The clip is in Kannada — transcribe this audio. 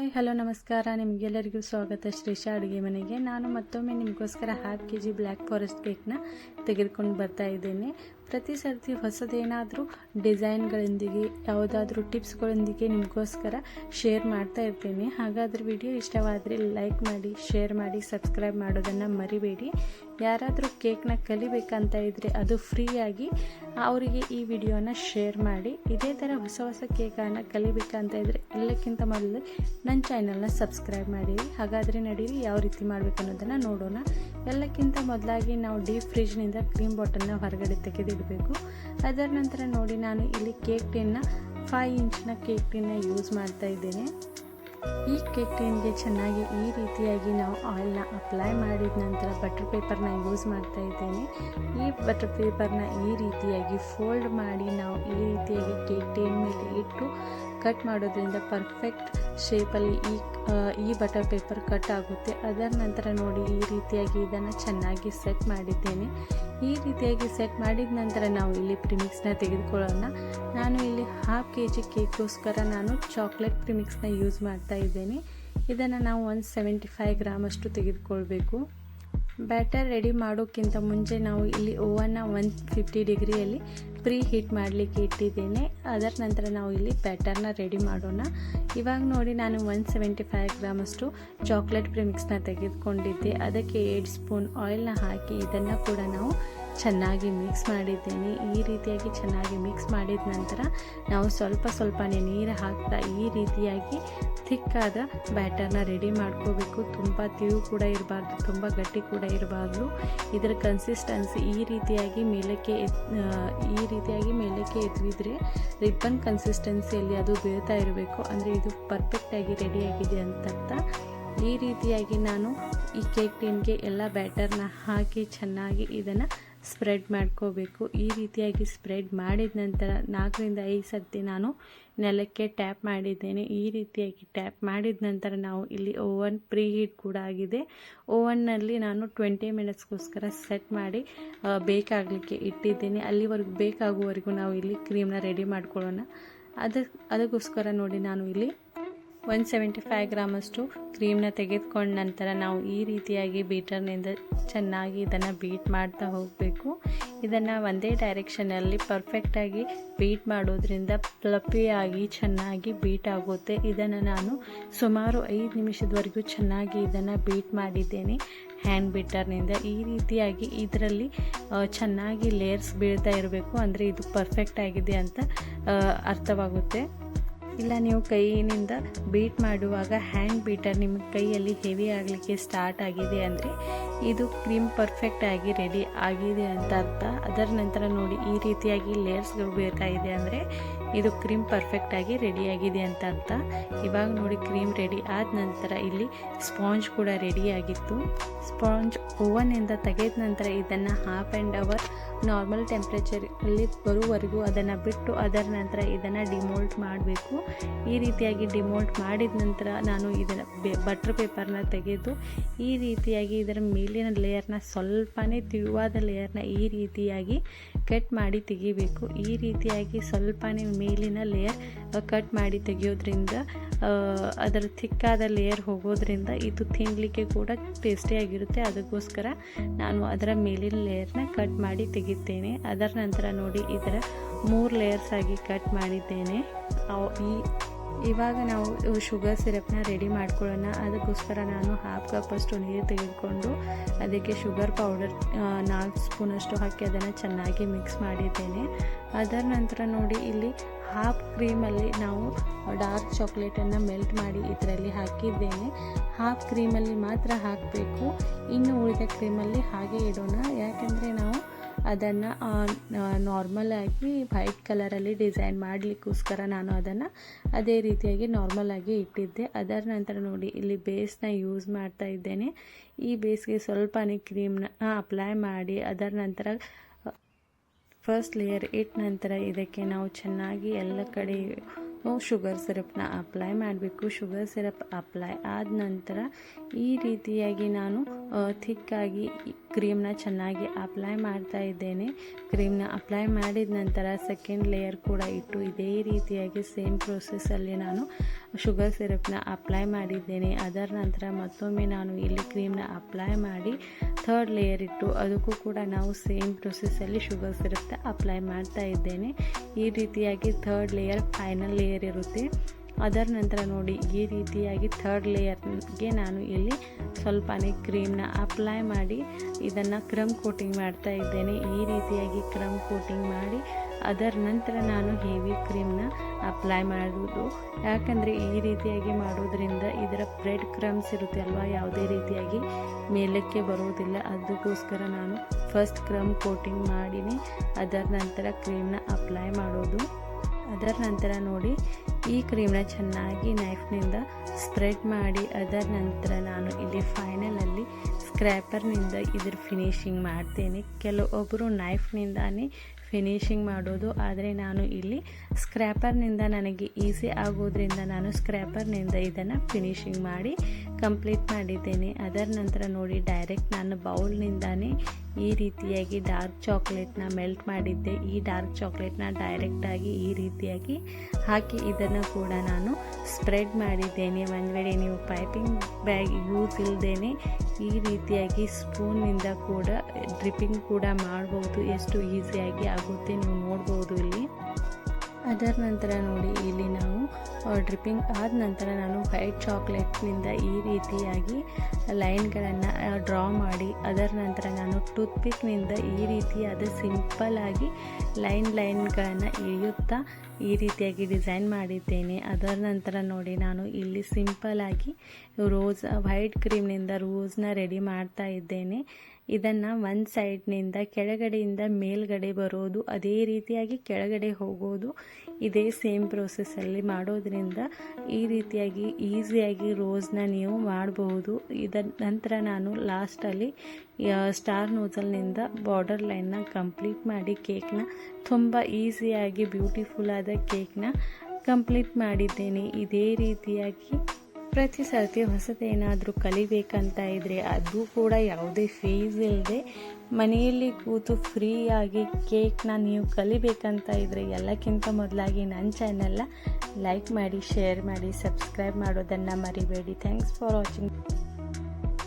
ಹಾಯ್, ಹಲೋ, ನಮಸ್ಕಾರ. ನಿಮಗೆಲ್ಲರಿಗೂ ಸ್ವಾಗತ. ಶ್ರೀಶಾ ಅಡುಗೆ ಮನೆಗೆ. ನಾನು ಮತ್ತೊಮ್ಮೆ ನಿಮಗೋಸ್ಕರ half K G black forest ಕೇಕ್ನ ತೆಗೆದುಕೊಂಡು ಬರ್ತಾ ಇದ್ದೇನೆ. ಪ್ರತಿ ಸರ್ತಿ ಹೊಸದೇನಾದರೂ ಡಿಸೈನ್ಗಳೊಂದಿಗೆ, ಯಾವುದಾದ್ರೂ ಟಿಪ್ಸ್ಗಳೊಂದಿಗೆ ನಿಮಗೋಸ್ಕರ ಶೇರ್ ಮಾಡ್ತಾ ಇರ್ತೀನಿ. ಹಾಗಾದರೆ ವಿಡಿಯೋ ಇಷ್ಟವಾದರೆ ಲೈಕ್ ಮಾಡಿ, ಶೇರ್ ಮಾಡಿ, ಸಬ್ಸ್ಕ್ರೈಬ್ ಮಾಡೋದನ್ನು ಮರಿಬೇಡಿ. ಯಾರಾದರೂ ಕೇಕ್ನ ಕಲಿಬೇಕಂತ ಇದ್ದರೆ ಅದು ಫ್ರೀಯಾಗಿ ಅವರಿಗೆ ಈ ವಿಡಿಯೋನ ಶೇರ್ ಮಾಡಿ. ಇದೇ ಥರ ಹೊಸ ಹೊಸ ಕೇಕನ್ನು ಕಲಿಬೇಕಂತ ಇದ್ದರೆ ಎಲ್ಲಕ್ಕಿಂತ ಮೊದಲು ನನ್ನ ಚಾನಲ್ನ ಸಬ್ಸ್ಕ್ರೈಬ್ ಮಾಡಿ. ಹಾಗಾದರೆ ನಡೀರಿ, ಯಾವ ರೀತಿ ಮಾಡಬೇಕು ಅನ್ನೋದನ್ನು ನೋಡೋಣ. ಎಲ್ಲಕ್ಕಿಂತ ಮೊದಲಾಗಿ ನಾವು ಡೀಪ್ ಫ್ರಿಜ್ನಿಂದ ಕ್ರೀಮ್ ಬಾಟಲ್ನ ಹೊರಗಡೆ ತೆಗೆದಿಡಬೇಕು ಅದರ ನಂತರ ನೋಡಿ ನಾನು ಇಲ್ಲಿ ಕೇಕ್ ಟಿನ್ನ ಫೈವ್ ಇಂಚಿನ ಕೇಕ್ ಟಿನ್ನ ಯೂಸ್ ಮಾಡ್ತಾ ಇದ್ದೇನೆ. ಈ ಕೇಕ್ ಟಿನ್ಗೆ ಚೆನ್ನಾಗಿ ಈ ರೀತಿಯಾಗಿ ನಾವು ಆಯಿಲ್ನ ಅಪ್ಲೈ ಮಾಡಿದ ನಂತರ ಬಟರ್ ಪೇಪರ್ನ ಯೂಸ್ ಮಾಡ್ತಾ ಇದ್ದೇನೆ. ಈ ಬಟರ್ ಪೇಪರ್ನ ಈ ರೀತಿಯಾಗಿ ಫೋಲ್ಡ್ ಮಾಡಿ ನಾವು ಈ ರೀತಿಯಾಗಿ ಕೇಕ್ ಟಿನ್ ಮೇಲೆ ಇಟ್ಟು ಕಟ್ ಮಾಡೋದ್ರಿಂದ ಪರ್ಫೆಕ್ಟ್ ಶೇಪಲ್ಲಿ ಈ ಈ ಬಟರ್ ಪೇಪರ್ ಕಟ್ ಆಗುತ್ತೆ. ಅದರ ನಂತರ ನೋಡಿ ಈ ರೀತಿಯಾಗಿ ಇದನ್ನು ಚೆನ್ನಾಗಿ ಸೆಟ್ ಮಾಡಿದ್ದೇನೆ. ಈ ರೀತಿಯಾಗಿ ಸೆಟ್ ಮಾಡಿದ ನಂತರ ನಾವು ಇಲ್ಲಿ ಪ್ರಿಮಿಕ್ಸ್ನ ತೆಗೆದುಕೊಳ್ಳೋಣ. ಹಾಫ್ ಕೆ ಜಿ ಕೇಕ್ಗೋಸ್ಕರ ನಾನು ಚಾಕ್ಲೇಟ್ ಪ್ರಿಮಿಕ್ಸ್ನ ಯೂಸ್ ಮಾಡ್ತಾ ಇದ್ದೇನೆ. ಇದನ್ನು ನಾವು ಒಂದು ಸೆವೆಂಟಿ ಫೈವ್ ಗ್ರಾಮಷ್ಟು ತೆಗೆದುಕೊಳ್ಬೇಕು. ಬ್ಯಾಟರ್ ರೆಡಿ ಮಾಡೋಕ್ಕಿಂತ ಮುಂಚೆ ನಾವು ಇಲ್ಲಿ ಓವನ್ನ ಒನ್ ಫಿಫ್ಟಿ ಡಿಗ್ರಿಯಲ್ಲಿ ಪ್ರೀ ಹೀಟ್ ಮಾಡಲಿಕ್ಕೆ ಇಟ್ಟಿದ್ದೇನೆ. ಅದರ ನಂತರ ನಾವು ಇಲ್ಲಿ ಬ್ಯಾಟರ್ನ ರೆಡಿ ಮಾಡೋಣ. ಇವಾಗ ನೋಡಿ ನಾನು ಒನ್ ಸೆವೆಂಟಿ ಫೈವ್ ಗ್ರಾಮಷ್ಟು ಚಾಕ್ಲೇಟ್ ಪ್ರಿಮಿಕ್ಸ್ನ ತೆಗೆದುಕೊಂಡಿದ್ದೆ. ಅದಕ್ಕೆ ಏಟ್ ಸ್ಪೂನ್ ಆಯಿಲ್ನ ಹಾಕಿ ಇದನ್ನು ಕೂಡ ನಾವು ಚೆನ್ನಾಗಿ ಮಿಕ್ಸ್ ಮಾಡಿದ್ದೀನಿ. ಈ ರೀತಿಯಾಗಿ ಚೆನ್ನಾಗಿ ಮಿಕ್ಸ್ ಮಾಡಿದ ನಂತರ ನಾವು ಸ್ವಲ್ಪ ಸ್ವಲ್ಪನೇ ನೀರು ಹಾಕ್ತಾ ಈ ರೀತಿಯಾಗಿ ಥಿಕ್ಕಾದ ಬ್ಯಾಟರ್ನ ರೆಡಿ ಮಾಡ್ಕೋಬೇಕು. ತುಂಬ ತಿಳು ಕೂಡ ಇರಬಾರ್ದು, ತುಂಬ ಗಟ್ಟಿ ಕೂಡ ಇರಬಾರ್ದು. ಇದರ ಕನ್ಸಿಸ್ಟೆನ್ಸಿ ಈ ರೀತಿಯಾಗಿ ಮೇಲಕ್ಕೆ ಈ ರೀತಿಯಾಗಿ ಮೇಲಕ್ಕೆ ಎತ್ತಿದ್ರೆ ರಿಬ್ಬನ್ ಕನ್ಸಿಸ್ಟೆನ್ಸಿಯಲ್ಲಿ ಅದು ಬೀಳ್ತಾ ಇರಬೇಕು. ಅಂದರೆ ಇದು ಪರ್ಫೆಕ್ಟಾಗಿ ರೆಡಿಯಾಗಿದೆ ಅಂತ ಅರ್ಥ ಈ ರೀತಿಯಾಗಿ ನಾನು ಈ ಕೇಕ್ ಟಿನ್ಗೆ ಎಲ್ಲ ಬ್ಯಾಟರ್ನ ಹಾಕಿ ಚೆನ್ನಾಗಿ ಇದನ್ನು ಸ್ಪ್ರೆಡ್ ಮಾಡ್ಕೋಬೇಕು. ಈ ರೀತಿಯಾಗಿ ಸ್ಪ್ರೆಡ್ ಮಾಡಿದ ನಂತರ ನಾಲ್ಕರಿಂದ ಐದು ಸರ್ತಿ ನಾನು ನೆಲಕ್ಕೆ ಟ್ಯಾಪ್ ಮಾಡಿದ್ದೇನೆ. ಈ ರೀತಿಯಾಗಿ ಟ್ಯಾಪ್ ಮಾಡಿದ ನಂತರ ನಾವು ಇಲ್ಲಿ ಓವನ್ ಪ್ರೀ ಹೀಟ್ ಕೂಡ ಆಗಿದೆ. ಓವನ್ನಲ್ಲಿ ನಾನು ಟ್ವೆಂಟಿ ಮಿನಿಟ್ಸ್ಗೋಸ್ಕರ ಸೆಟ್ ಮಾಡಿ ಬೇಕಾಗಲಿಕ್ಕೆ ಇಟ್ಟಿದ್ದೇನೆ. ಅಲ್ಲಿವರೆಗೂ ಬೇಕಾಗುವವರೆಗೂ ನಾವು ಇಲ್ಲಿ ಕ್ರೀಮ್ನ ರೆಡಿ ಮಾಡ್ಕೊಳ್ಳೋಣ. ಅದ ಅದಕ್ಕೋಸ್ಕರ ನೋಡಿ ನಾನು ಇಲ್ಲಿ ಒನ್ ಸೆವೆಂಟಿ ಫೈವ್ ಗ್ರಾಮಷ್ಟು ಕ್ರೀಮ್ನ ತೆಗೆದುಕೊಂಡ ನಂತರ ನಾವು ಈ ರೀತಿಯಾಗಿ ಬೀಟರ್ನಿಂದ ಚೆನ್ನಾಗಿ ಇದನ್ನು ಬೀಟ್ ಮಾಡ್ತಾ ಹೋಗಬೇಕು. ಇದನ್ನು ಒಂದೇ ಡೈರೆಕ್ಷನಲ್ಲಿ ಪರ್ಫೆಕ್ಟಾಗಿ ಬೀಟ್ ಮಾಡೋದ್ರಿಂದ ಪ್ಲಪ್ಪಿಯಾಗಿ ಚೆನ್ನಾಗಿ ಬೀಟ್ ಆಗುತ್ತೆ. ಇದನ್ನು ನಾನು ಸುಮಾರು ಐದು ನಿಮಿಷದವರೆಗೂ ಚೆನ್ನಾಗಿ ಇದನ್ನು ಬೀಟ್ ಮಾಡಿದ್ದೇನೆ. ಹ್ಯಾಂಡ್ ಬೀಟರ್ನಿಂದ ಈ ರೀತಿಯಾಗಿ ಇದರಲ್ಲಿ ಚೆನ್ನಾಗಿ ಲೇಯರ್ಸ್ ಬೀಳ್ತಾ ಇರಬೇಕು. ಅಂದರೆ ಇದು ಪರ್ಫೆಕ್ಟ್ ಆಗಿದೆ ಅಂತ ಅರ್ಥವಾಗುತ್ತೆ. ಇಲ್ಲ, ನೀವು ಕೈಯಿಂದ ಬೀಟ್ ಮಾಡುವಾಗ ಹ್ಯಾಂಡ್ ಬೀಟರ್ ನಿಮ್ಮ ಕೈಯಲ್ಲಿ ಹೆವಿ ಆಗಲಿಕ್ಕೆ ಸ್ಟಾರ್ಟ್ ಆಗಿದೆ ಅಂದರೆ ಇದು ಕ್ರೀಮ್ ಪರ್ಫೆಕ್ಟ್ ಆಗಿ ರೆಡಿ ಆಗಿದೆ ಅಂತ ಅರ್ಥ. ಅದರ ನಂತರ ನೋಡಿ, ಈ ರೀತಿಯಾಗಿ ಲೇಯರ್ಸ್ಗಳು ಬೇಕಾಗಿದೆ ಅಂದರೆ ಇದು ಕ್ರೀಮ್ ಪರ್ಫೆಕ್ಟ್ ಆಗಿ ರೆಡಿಯಾಗಿದೆ ಅಂತ ಅರ್ಥ. ಇವಾಗ ನೋಡಿ ಕ್ರೀಮ್ ರೆಡಿ ಆದ ನಂತರ ಇಲ್ಲಿ ಸ್ಪಾಂಜ್ ಕೂಡ ರೆಡಿಯಾಗಿತ್ತು ಸ್ಪಾಂಜ್ ಓವನಿಂದ ತೆಗೆದ ನಂತರ ಇದನ್ನು ಹಾಫ್ ಆ್ಯಂಡ್ ಅವರ್ ನಾರ್ಮಲ್ ಟೆಂಪ್ರೇಚರಲ್ಲಿ ಬರುವವರೆಗೂ ಅದನ್ನು ಬಿಟ್ಟು ಅದರ ನಂತರ ಇದನ್ನು ಡಿಮೋಲ್ಟ್ ಮಾಡಬೇಕು. ಈ ರೀತಿಯಾಗಿ ಡಿಮೋಲ್ಟ್ ಮಾಡಿದ ನಂತರ ನಾನು ಇದನ್ನು ಬಟರ್ ಪೇಪರ್ನ ತೆಗೆದು ಈ ರೀತಿಯಾಗಿ ಇದರ ಮೇಲಿನ ಲೇಯರ್ನ ಸ್ವಲ್ಪನೇ ತಿಳುವಾದ ಲೇಯರ್ನ ಈ ರೀತಿಯಾಗಿ ಕಟ್ ಮಾಡಿ ತೆಗಿಬೇಕು. ಈ ರೀತಿಯಾಗಿ ಸ್ವಲ್ಪನೇ ಮೇಲಿನ ಲೇಯರ್ ಕಟ್ ಮಾಡಿ ತೆಗೆಯೋದ್ರಿಂದ ಅದರ ಥಿಕ್ಕಾದ ಲೇಯರ್ ಹೋಗೋದ್ರಿಂದ ಇದು ತಿನ್ನಲಿಕ್ಕೆ ಕೂಡ ಟೇಸ್ಟಿಯಾಗಿರುತ್ತೆ ಅದಕ್ಕೋಸ್ಕರ ನಾನು ಅದರ ಮೇಲಿನ ಲೇಯರ್ನ ಕಟ್ ಮಾಡಿ ತೆಗಿತೇನೆ ಅದರ ನಂತರ ನೋಡಿ, ಇದರ ಮೂರು ಲೇಯರ್ಸ್ ಆಗಿ ಕಟ್ ಮಾಡಿದ್ದೇನೆ. ಈ, ಇವಾಗ ನಾವು ಶುಗರ್ ಸಿರಪ್ನ ರೆಡಿ ಮಾಡ್ಕೊಳ್ಳೋಣ. ಅದಕ್ಕೋಸ್ಕರ ನಾನು ಹಾಫ್ ಕಪ್ಪಷ್ಟು ನೀರು ತೆಗೆದುಕೊಂಡು ಅದಕ್ಕೆ ಶುಗರ್ ಪೌಡರ್ ನಾಲ್ಕು ಸ್ಪೂನಷ್ಟು ಹಾಕಿ ಅದನ್ನು ಚೆನ್ನಾಗಿ ಮಿಕ್ಸ್ ಮಾಡಿದ್ದೇನೆ. ಅದರ ನಂತರ ನೋಡಿ, ಇಲ್ಲಿ ಹಾಫ್ ಕ್ರೀಮಲ್ಲಿ ನಾವು ಡಾರ್ಕ್ ಚಾಕ್ಲೇಟನ್ನು ಮೆಲ್ಟ್ ಮಾಡಿ ಇದರಲ್ಲಿ ಹಾಕಿದ್ದೇನೆ. ಹಾಫ್ ಕ್ರೀಮಲ್ಲಿ ಮಾತ್ರ ಹಾಕಬೇಕು. ಇನ್ನು ಉಳಿದ ಕ್ರೀಮಲ್ಲಿ ಹಾಗೆ ಇಡೋಣ. ಯಾಕೆಂದರೆ ನಾವು ಅದನ್ನು ನಾರ್ಮಲ್ ಆಗಿ ವೈಟ್ ಕಲರಲ್ಲಿ ಡಿಸೈನ್ ಮಾಡಲಿಕ್ಕೋಸ್ಕರ ನಾನು ಅದನ್ನು ಅದೇ ರೀತಿಯಾಗಿ ನಾರ್ಮಲ್ ಆಗಿ ಇಟ್ಟಿದ್ದೆ. ಅದರ ನಂತರ ನೋಡಿ, ಇಲ್ಲಿ ಬೇಸ್ನ ಯೂಸ್ ಮಾಡ್ತಾ ಇದ್ದೇನೆ. ಈ ಬೇಸ್ಗೆ ಸ್ವಲ್ಪನೇ ಕ್ರೀಮ್ನ ಅಪ್ಲೈ ಮಾಡಿ, ಅದರ ನಂತರ ಫಸ್ಟ್ ಲೇಯರ್ ಇಟ್ಟ ನಂತರ ಇದಕ್ಕೆ ನಾವು ಚೆನ್ನಾಗಿ ಎಲ್ಲ ಕಡೆ ಶುಗರ್ ಸಿರಪ್ನ ಅಪ್ಲೈ ಮಾಡಬೇಕು. ಶುಗರ್ ಸಿರಪ್ ಅಪ್ಲೈ ಆದ ನಂತರ ಈ ರೀತಿಯಾಗಿ ನಾನು ಥಿಕ್ಕಾಗಿ ಕ್ರೀಮ್ನ ಚೆನ್ನಾಗಿ ಅಪ್ಲೈ ಮಾಡ್ತಾ ಇದ್ದೇನೆ. ಕ್ರೀಮ್ನ ಅಪ್ಲೈ ಮಾಡಿದ ನಂತರ ಸೆಕೆಂಡ್ ಲೇಯರ್ ಕೂಡ ಇಟ್ಟು ಇದೇ ರೀತಿಯಾಗಿ ಸೇಮ್ ಪ್ರೊಸೆಸ್ಸಲ್ಲಿ ನಾನು ಶುಗರ್ ಸಿರಪ್ನ ಅಪ್ಲೈ ಮಾಡಿದ್ದೇನೆ. ಅದರ ನಂತರ ಮತ್ತೊಮ್ಮೆ ನಾನು ಇಲ್ಲಿ ಕ್ರೀಮ್ನ ಅಪ್ಲೈ ಮಾಡಿ ಥರ್ಡ್ ಲೇಯರ್ ಇಟ್ಟು ಅದಕ್ಕೂ ಕೂಡ ನಾವು ಸೇಮ್ ಪ್ರೊಸೆಸ್ಸಲ್ಲಿ ಶುಗರ್ ಸಿರಪ್ನ ಅಪ್ಲೈ ಮಾಡ್ತಾ ಇದ್ದೇನೆ. ಈ ರೀತಿಯಾಗಿ ಥರ್ಡ್ ಲೇಯರ್ ಫೈನಲ್ ಲೇಯರ್ ಇರುತ್ತೆ. ಅದರ ನಂತರ ನೋಡಿ, ಈ ರೀತಿಯಾಗಿ ಥರ್ಡ್ ಲೇಯರ್ಗೆ ನಾನು ಇಲ್ಲಿ ಸ್ವಲ್ಪನೇ ಕ್ರೀಮ್ನ ಅಪ್ಲೈ ಮಾಡಿ, ಇದನ್ನು ಕ್ರಮ್ ಕೋಟಿಂಗ್ ಮಾಡ್ತಾ ಇದ್ದೇನೆ. ಈ ರೀತಿಯಾಗಿ ಕ್ರಮ್ ಕೋಟಿಂಗ್ ಮಾಡಿ, ಅದರ ನಂತರ ನಾನು ಹೆವಿ ಕ್ರೀಮ್ನ ಅಪ್ಲೈ ಮಾಡುವುದು. ಯಾಕಂದರೆ ಈ ರೀತಿಯಾಗಿ ಮಾಡೋದ್ರಿಂದ ಇದರ ಬ್ರೆಡ್ ಕ್ರಮ್ಸ್ ಇರುತ್ತೆ ಅಲ್ವಾ? ಯಾವುದೇ ರೀತಿಯಾಗಿ ಮೇಲಕ್ಕೆ ಬರೋದಿಲ್ಲ. ಅದಕ್ಕೋಸ್ಕರ ನಾನು ಫಸ್ಟ್ ಕ್ರಮ್ ಕೋಟಿಂಗ್ ಮಾಡಿನಿ. ಅದರ ನಂತರ ಕ್ರೀಮ್ನ ಅಪ್ಲೈ ಮಾಡೋದು ಅದರ ನಂತರ ನೋಡಿ, ಈ ಕ್ರೀಮ್ನ ಚೆನ್ನಾಗಿ ನೈಫ್ನಿಂದ ಸ್ಪ್ರೆಡ್ ಮಾಡಿ, ಅದರ ನಂತರ ನಾನು ಇಲ್ಲಿ ಫೈನಲಲ್ಲಿ ಸ್ಕ್ರ್ಯಾಪರ್ನಿಂದ ಇದ್ರ ಫಿನಿಶಿಂಗ್ ಮಾಡ್ತೇನೆ. ಕೆಲವೊಬ್ಬರು ನೈಫ್ನಿಂದಾನೇ ಫಿನಿಶಿಂಗ್ ಮಾಡೋದು, ಆದರೆ ನಾನು ಇಲ್ಲಿ ಸ್ಕ್ರ್ಯಾಪರ್ನಿಂದ ನನಗೆ ಈಸಿ ಆಗೋದ್ರಿಂದ ನಾನು ಸ್ಕ್ರ್ಯಾಪರ್ನಿಂದ ಇದನ್ನು ಫಿನಿಶಿಂಗ್ ಮಾಡಿ ಕಂಪ್ಲೀಟ್ ಮಾಡಿದ್ದೇನೆ. ಅದರ ನಂತರ ನೋಡಿ ಡೈರೆಕ್ಟ್ ನಾನು ಬೌಲ್ನಿಂದಾನೇ ಈ ರೀತಿಯಾಗಿ ಡಾರ್ಕ್ ಚಾಕ್ಲೇಟ್ನ ಮೆಲ್ಟ್ ಮಾಡಿದ್ದೆ. ಈ ಡಾರ್ಕ್ ಚಾಕ್ಲೇಟ್ನ ಡೈರೆಕ್ಟಾಗಿ ಈ ರೀತಿಯಾಗಿ ಹಾಕಿ ಇದನ್ನು ಕೂಡ ನಾನು ಸ್ಪ್ರೆಡ್ ಮಾಡಿದ್ದೇನೆ. ಒಂದು ವೇಳೆ ನೀವು ಪೈಪಿಂಗ್ ಬ್ಯಾಗ್ ಯೂಸ್ ಇಲ್ಲದೇ ಈ ರೀತಿಯಾಗಿ ಸ್ಪೂನಿಂದ ಕೂಡ ಡ್ರಿಪ್ಪಿಂಗ್ ಕೂಡ ಮಾಡ್ಬೋದು. ಎಷ್ಟು ಈಸಿಯಾಗಿ ಆಗುತ್ತೆ ನೀವು ನೋಡ್ಬೋದು ಇಲ್ಲಿ. ಅದರ ನಂತರ ನೋಡಿ, ಇಲ್ಲಿ ನಾವು ಡ್ರಿಪ್ಪಿಂಗ್ ಆದ ನಂತರ ನಾನು ವೈಟ್ ಚಾಕ್ಲೇಟ್ನಿಂದ ಈ ರೀತಿಯಾಗಿ ಲೈನ್ಗಳನ್ನು ಡ್ರಾ ಮಾಡಿ, ಅದರ ನಂತರ ನಾನು ಟೂತ್ ಪಿಕ್ನಿಂದ ಈ ರೀತಿಯಾದ ಸಿಂಪಲ್ಲಾಗಿ ಲೈನ್ ಲೈನ್ಗಳನ್ನು ಇಳಿಯುತ್ತಾ ಈ ರೀತಿಯಾಗಿ ಡಿಸೈನ್ ಮಾಡಿದ್ದೇನೆ. ಅದರ ನಂತರ ನೋಡಿ, ನಾನು ಇಲ್ಲಿ ಸಿಂಪಲ್ಲಾಗಿ ರೋಸ್ ವೈಟ್ ಕ್ರೀಮ್ನಿಂದ ರೋಸ್ನ ರೆಡಿ ಮಾಡ್ತಾ ಇದ್ದೇನೆ. ಇದನ್ನು ಒಂದು ಸೈಡ್ನಿಂದ ಕೆಳಗಡೆಯಿಂದ ಮೇಲ್ಗಡೆ ಬರೋದು, ಅದೇ ರೀತಿಯಾಗಿ ಕೆಳಗಡೆ ಹೋಗೋದು, ಇದೇ ಸೇಮ್ ಪ್ರೋಸೆಸ್ಸಲ್ಲಿ ಮಾಡೋದ್ರಿಂದ ಈ ರೀತಿಯಾಗಿ ಈಸಿಯಾಗಿ ರೋಸ್ನ ನೀವು ಮಾಡಬಹುದು. ಇದರ ನಂತರ ನಾನು ಲಾಸ್ಟಲ್ಲಿ ಸ್ಟಾರ್ ನೋಸಲ್ನಿಂದ ಬಾರ್ಡರ್ ಲೈನ್ನ ಕಂಪ್ಲೀಟ್ ಮಾಡಿ ಕೇಕ್ನ ತುಂಬ ಈಸಿಯಾಗಿ ಬ್ಯೂಟಿಫುಲ್ ಆದ ಕೇಕ್ನ ಕಂಪ್ಲೀಟ್ ಮಾಡಿದ್ದೇನೆ. ಇದೇ ರೀತಿಯಾಗಿ ಪ್ರತಿ ಸರ್ತಿ ಹೊಸದೇನಾದರೂ ಕಲಿಬೇಕಂತ ಇದ್ದರೆ ಅದು ಕೂಡ ಯಾವುದೇ ಫೀಸ್ ಇಲ್ಲದೆ ಮನೆಯಲ್ಲಿ ಕೂತು ಫ್ರೀಯಾಗಿ ಕೇಕ್ನ ನೀವು ಕಲಿಬೇಕಂತ ಇದ್ದರೆ ಎಲ್ಲಕ್ಕಿಂತ ಮೊದಲಾಗಿ ನನ್ನ ಚಾನೆಲ್ನ ಲೈಕ್ ಮಾಡಿ ಶೇರ್ ಮಾಡಿ ಸಬ್ಸ್ಕ್ರೈಬ್ ಮಾಡೋದನ್ನು ಮರಿಬೇಡಿ. Thanks for watching